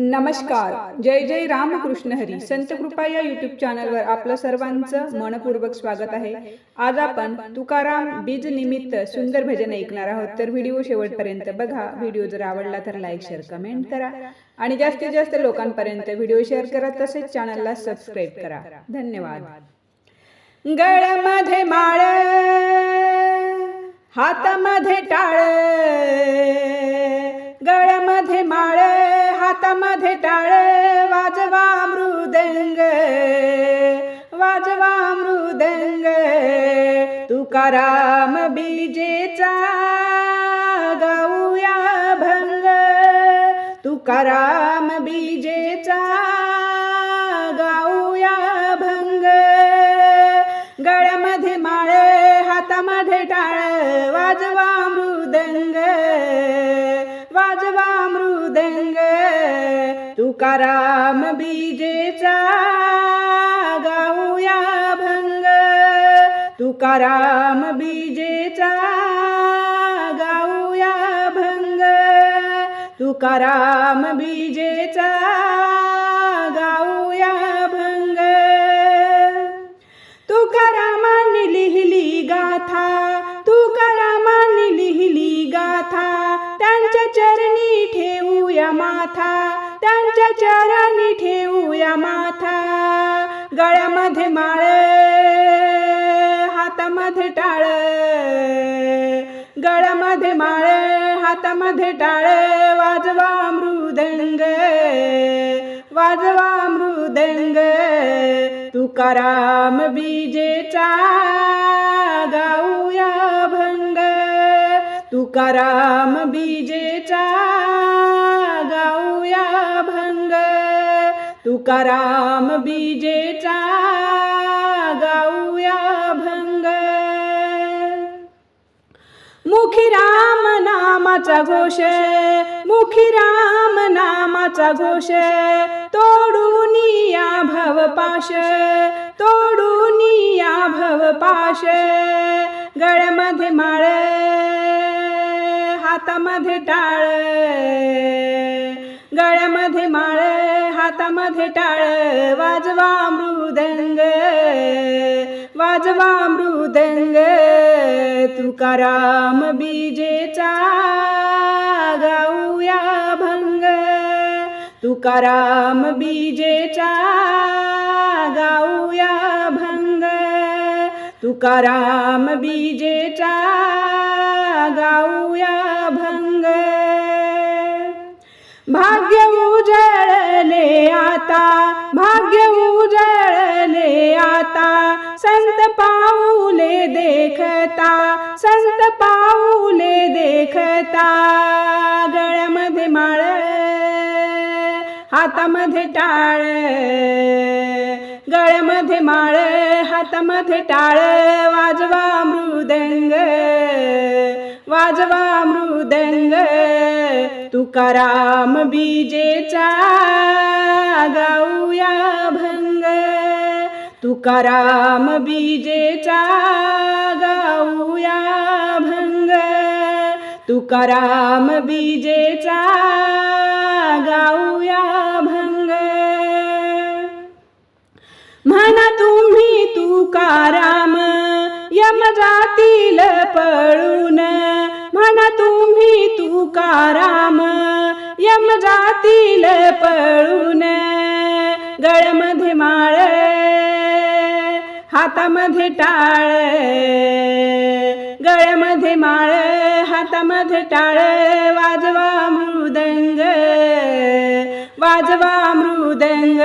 नमस्कार. जय जय रामकृष्ण हरी. संत कृपा या युट्यूब चॅनलवर आपलं सर्वांचं मनपूर्वक स्वागत आहे. आज आपण तुकाराम बीज निमित्त सुंदर भजन ऐकणार आहोत. तर व्हिडिओ शेवटपर्यंत बघा. व्हिडिओ जर आवडला तर लाईक शेअर कमेंट करा. आणि जास्तीत जास्त लोकांपर्यंत व्हिडिओ शेअर करा. तसेच चॅनलला सबस्क्राईब करा. धन्यवाद. गळ्यामध्ये माळ हातामध्ये टाळ गळ्यामध्ये माळ हातामध्ये टाळ वाजवा मृदंग वाजवा मृदंग तुकाराम बीजेचा गाऊया भंग तुकाराम बीजेचा गाऊया भंग. गळ्यामध्ये माळ हातामध्ये टाळ वाजवा मृदंग वाजवा मृदंग तुकाराम बीजेचा गाऊया भंग। तुकाराम बीजेचा गाऊया भंग। तुकाराम बीजेचा ठेवूया माथा त्यांच्या चरणी ठेवूया माथा. गळ्यामध्ये माळ हातामध्ये टाळ. गळ्यामध्ये माळ हातामध्ये टाळ. वाजवा मृदंग वाजवा मृदंग तुकाराम बीजेचा गाऊया भंग. तुकाराम बीजेचा जाऊया भंग. तुकाराम बीजेचा गाऊया भंग. मुखी राम नामाचा घोष मुखी राम नामाचा घोष. तोडून या भवपाश तोडून या भवपाश. गळ्यामध्ये माळ हातामध्ये टाळ. मध्ये माळ हातामध्ये टाळ. वाजवा मृदंग वाजवा मृदंग. तुकाराम बीजेचा गाऊया भंग. तुकाराम बीजेचा गाऊया भंग. तुकाराम बीजेचा गाऊया भंग. भाग्य उजळले आता. संत पाऊले देखता संत पाऊले देखता. गळ्यामध्ये माळ हातामध्ये टाळ. गळ्यामध्ये माळ हातामध्ये टाळ. वाजवा मृदंग वाजवा मृदंग. तुकाराम बीजेचा गाऊया भंग. तुकाराम बीजेचा गाऊया भंग. तुकाराम बीजेचा गाऊया भंग. म्हणा तुम्ही तुकाराम यम जातील पळून. म्हणा तुम्ही तुकाराम नियम जातील पळून गळमध्ये माळ हातामध्ये टाळ. गळमध्ये माळ हातामध्ये टाळ. वाजवा मृदंग वाजवा मृदंग.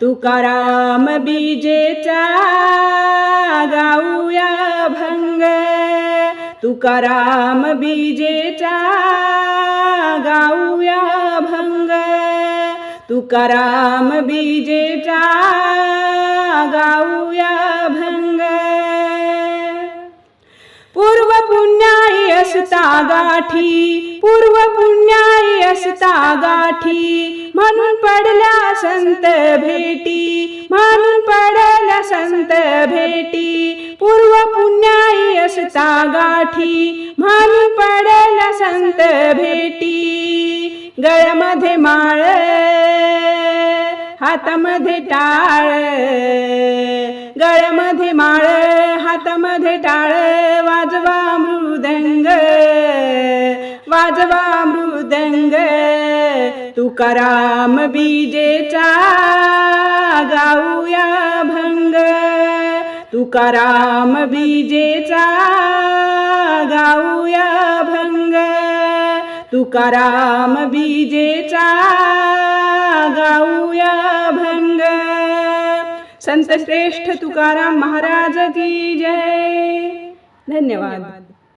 तुकाराम बीजेचा गाऊया भंग. तुकाराम बीजेचा गाऊया भंग. तुकाराम बीजेचा गाऊया भंग. पूर्व पुण्याई असता गाठी पूर्व पुण्याई असता गाठी. म्हणून पडल्या संत भेटी म्हणून पडल्या संत भेटी. पूर्व पुण्या असता गाठी म्हणून पडला संत भेटी. गळ्यामध्ये माळ हातामध्ये टाळ. गळ्यामध्ये माळ हातामध्ये टाळ. वाजवा मृदंग वाजवा मृदंग. तुकाराम बीजेचा गाऊया. तुकाराम बीजेचा गाऊया भंग. तुकाराम बीजेचा गाऊया भंग. संत श्रेष्ठ तुकाराम महाराज की जय. धन्यवाद.